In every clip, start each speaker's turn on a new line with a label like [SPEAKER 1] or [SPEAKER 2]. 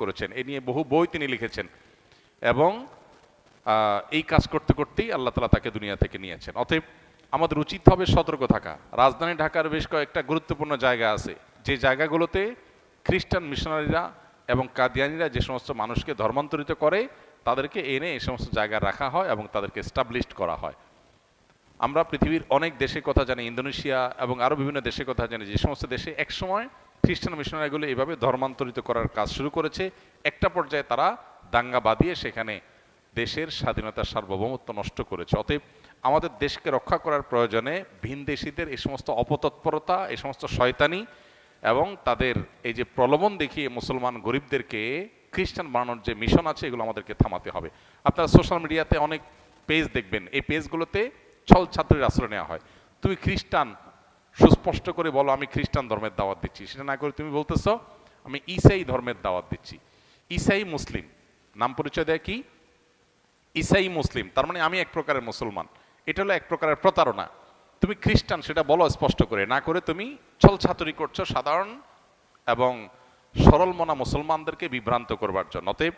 [SPEAKER 1] করেছেন। এ নিয়ে বহু বই তিনি লিখেছেন এবং এই কাজ করতে করতেই আল্লাহ তালা তাকে দুনিয়া থেকে নিয়েছেন অতএব আমাদের উচিত হবে সতর্ক থাকা। রাজধানী ঢাকার বেশ কয়েকটা গুরুত্বপূর্ণ জায়গা আছে। যে জায়গাগুলোতে খ্রিস্টান মিশনারিরা এবং কাদিয়ানিরা যে সমস্ত মানুষকে ধর্মান্তরিত করে, তাদেরকে এনে এই সমস্ত জায়গায় রাখা হয় এবং তাদেরকে স্টাবলিশড করা হয়। আমরা পৃথিবীর অনেক দেশের কথা জানি, ইন্দোনেশিয়া এবং আরও বিভিন্ন দেশের কথা জানি, যে সমস্ত দেশে একসময় খ্রিস্টান মিশনারিগুলো এভাবে ধর্মান্তরিত করার কাজ শুরু করেছে। একটা পর্যায়ে তারা দাঙ্গা বাঁধিয়ে সেখানে দেশের স্বাধীনতার সার্বভৌমত্ব নষ্ট করেছে। অতএব আমাদের দেশকে রক্ষা করার প্রয়োজনে ভিনদেশীদের এই সমস্ত অপতৎপরতা, এই সমস্ত শয়তানি এবং তাদের এই যে প্রলোভন দেখিয়ে মুসলমান গরিবদেরকে খ্রিস্টান বানানোর যে মিশন আছে, এগুলো আমাদেরকে থামাতে হবে। আপনারা সোশ্যাল মিডিয়াতে অনেক পেজ দেখবেন। এই পেজগুলোতে ছল ছাত্রের আশ্রয় নেওয়া হয়। তুমি খ্রিস্টান সুস্পষ্ট করে বলো, আমি খ্রিস্টান ধর্মের দাওয়াত দিচ্ছি। সেটা না করে তুমি বলতেছো, আমি ইসাই ধর্মের দাওয়াত দিচ্ছি। ইসাই মুসলিম। নাম পরিচয় দেয় কি? ইসাই মুসলিম। তার মানে আমি এক প্রকারের মুসলমান। এটা হলো এক প্রকারের প্রতারণা। তুমি খ্রিস্টান, সেটা বলো স্পষ্ট করে। না করে তুমি ছল ছাতুরি করছ সাধারণ এবং সরল মনা মুসলমানদেরকে বিভ্রান্ত করবার জন্য। অতএব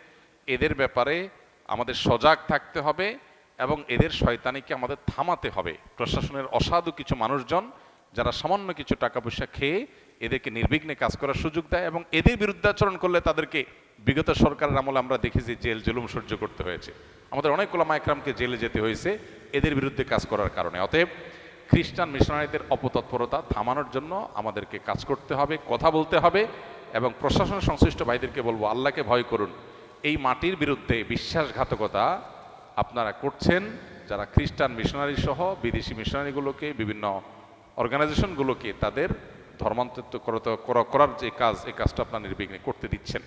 [SPEAKER 1] এদের ব্যাপারে আমাদের সজাগ থাকতে হবে এবং এদের শয়তানিকে আমাদের থামাতে হবে। প্রশাসনের অসাধু কিছু মানুষজন যারা সামান্য কিছু টাকা পয়সা খেয়ে এদেরকে নির্বিঘ্নে কাজ করার সুযোগ দেয় এবং এদের বিরুদ্ধাচরণ করলে তাদেরকে বিগত সরকারের আমলে আমরা দেখেছি জেল জুলুম সহ্য করতে হয়েছে। আমাদের অনেক ওলামা একরামকে জেলে যেতে হয়েছে এদের বিরুদ্ধে কাজ করার কারণে। অতএব খ্রিস্টান মিশনারিদের অপতৎপরতা থামানোর জন্য আমাদেরকে কাজ করতে হবে, কথা বলতে হবে এবং প্রশাসন সংশ্লিষ্ট ভাইদেরকে বলব, আল্লাহকে ভয় করুন। এই মাটির বিরুদ্ধে বিশ্বাসঘাতকতা আপনারা করছেন। যারা খ্রিস্টান মিশনারি সহ বিদেশি মিশনারিগুলোকে বিভিন্ন অর্গানাইজেশনগুলোকে তাদের ধর্মান্তরিত করা- করার যে কাজ, এই কাজটা আপনার নির্বিঘ্নে করতে দিচ্ছেন।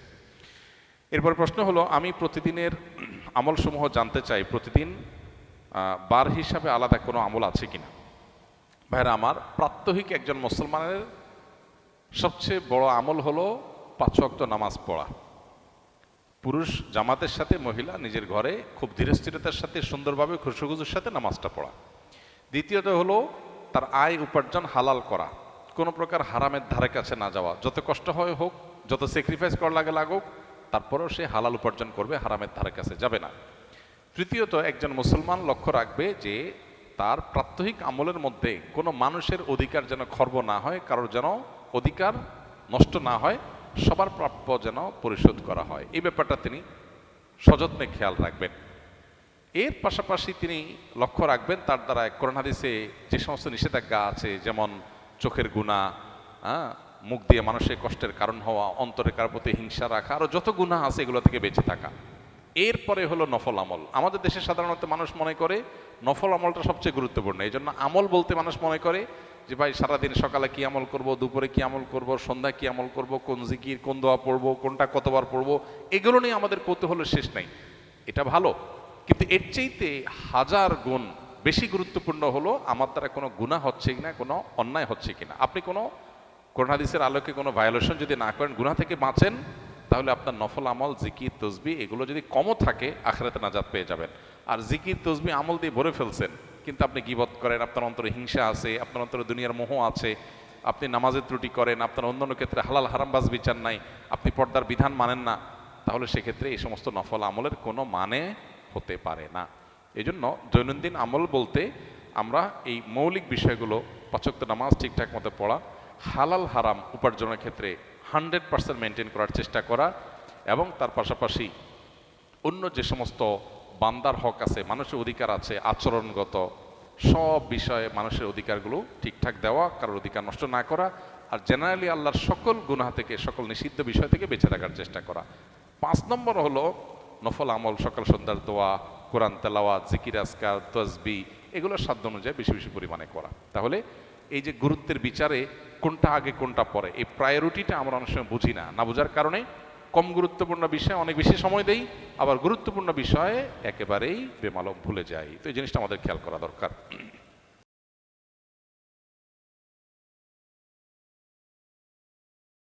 [SPEAKER 1] এরপর প্রশ্ন হলো, আমি প্রতিদিনের আমলসমূহ জানতে চাই, প্রতিদিন বার হিসাবে আলাদা কোনো আমল আছে কিনা? ভাইরা, আমার প্রাত্যহিক একজন মুসলমানের সবচেয়ে বড় আমল হলো পাঁচ ওয়াক্ত নামাজ পড়া। পুরুষ জামাতের সাথে, মহিলা নিজের ঘরে খুব ধীরস্থিরতার সাথে, সুন্দরভাবে খুশুখুজুর সাথে নামাজটা পড়া। দ্বিতীয়ত হলো তার আয় উপার্জন হালাল করা। কোনো প্রকার হারামের ধারে কাছে না যাওয়া। যত কষ্ট হয় হোক, যত স্যাক্রিফাইস করা লাগে লাগুক, তারপরেও সে হালাল উপার্জন করবে, হারামের ধারে কাছে যাবে না। তৃতীয়ত, একজন মুসলমান লক্ষ্য রাখবে যে, তার প্রাত্যহিক আমলের মধ্যে কোনো মানুষের অধিকার যেন খর্ব না হয়, কারোর যেন অধিকার নষ্ট না হয়, সবার প্রাপ্য যেন পরিশোধ করা হয়। এই ব্যাপারটা তিনি সযত্নে খেয়াল রাখবেন। এর পাশাপাশি তিনি লক্ষ্য রাখবেন তার দ্বারা কোরআন যে সমস্ত নিষেধাজ্ঞা আছে, যেমন চোখের গুণা হ্যাঁ মুখ দিয়ে মানুষের কষ্টের কারণ হওয়া অন্তরে কার প্রতি হিংসা রাখা আরও যত গুণা আছে এগুলো থেকে বেঁচে থাকা। এরপরে হলো নফল আমল। আমাদের দেশে সাধারণত মানুষ মনে করে নফল আমলটা সবচেয়ে গুরুত্বপূর্ণ। এই জন্য আমল বলতে মানুষ মনে করে যে, ভাই, সারাদিন সকালে কি আমল করব, দুপুরে কি আমল করব, সন্ধ্যায় কি আমল করব, কোন জিকির, কোন দোয়া পড়ব, কোনটা কতবার পড়ব, এগুলো নিয়ে আমাদের কৌতূহলের শেষ নাই। এটা ভালো। কিন্তু এর চাইতে হাজার গুণ বেশি গুরুত্বপূর্ণ হলো, আমার দ্বারা কোনো গুণা হচ্ছে কিনা, কোনো অন্যায় হচ্ছে কিনা। আপনি কোনো করোনাদিসের আলোকে কোনো ভায়োলেশন যদি না করেন গুণা থেকে বাঁচেন, তাহলে আপনার নফল আমল, জিকির, তসবি, এগুলো যদি কমও থাকে, আখরাতে নাজাত পেয়ে যাবেন। আর জিকির, তসবি আমল দিয়ে ভরে ফেলছেন, কিন্তু আপনি গিবত করেন, আপনার অন্তরে হিংসা আছে, আপনার অন্তরে দুনিয়ার মোহ আছে, আপনি নামাজের ত্রুটি করেন, আপনার অন্যান্য ক্ষেত্রে হালাল হারামবাজ বিচার নাই, আপনি পর্দার বিধান মানেন না, তাহলে সেক্ষেত্রে এই সমস্ত নফল আমলের কোনো মানে হতে পারে না। এই জন্য দৈনন্দিন আমল বলতে আমরা এই মৌলিক বিষয়গুলো, পাচক্ত নামাজ ঠিকঠাক মতো পড়া, হালাল হারাম উপার্জনের ক্ষেত্রে হান্ড্রেড পার্সেন্ট মেনটেন করার চেষ্টা করা এবং তার পাশাপাশি অন্য যে সমস্ত বান্দার হক আছে, মানুষের অধিকার আছে, আচরণগত সব বিষয়ে মানুষের অধিকারগুলো ঠিকঠাক দেওয়া, কারোর অধিকার নষ্ট না করা আর জেনারেলি আল্লাহর সকল গুনাহ থেকে, সকল নিষিদ্ধ বিষয় থেকে বেঁচে থাকার চেষ্টা করা। পাঁচ নম্বর হলো নফল আমল, সকাল সন্ধ্যার দোয়া, কোরআন তেলাওয়া জিকির আসকার তসবি, এগুলো সাধ্য অনুযায়ী বেশি বেশি পরিমাণে করা। তাহলে এই যে গুরুত্বের বিচারে কোনটা আগে, কোনটা পরে, এই প্রায়োরিটিটা আমরা অনেক সময় বুঝি না। না বোঝার কারণে কম গুরুত্বপূর্ণ বিষয়ে অনেক বেশি সময় দেই, আবার গুরুত্বপূর্ণ বিষয়ে একেবারেই বেমালক ভুলে যাই। তো এই জিনিসটা আমাদের খেয়াল করা দরকার।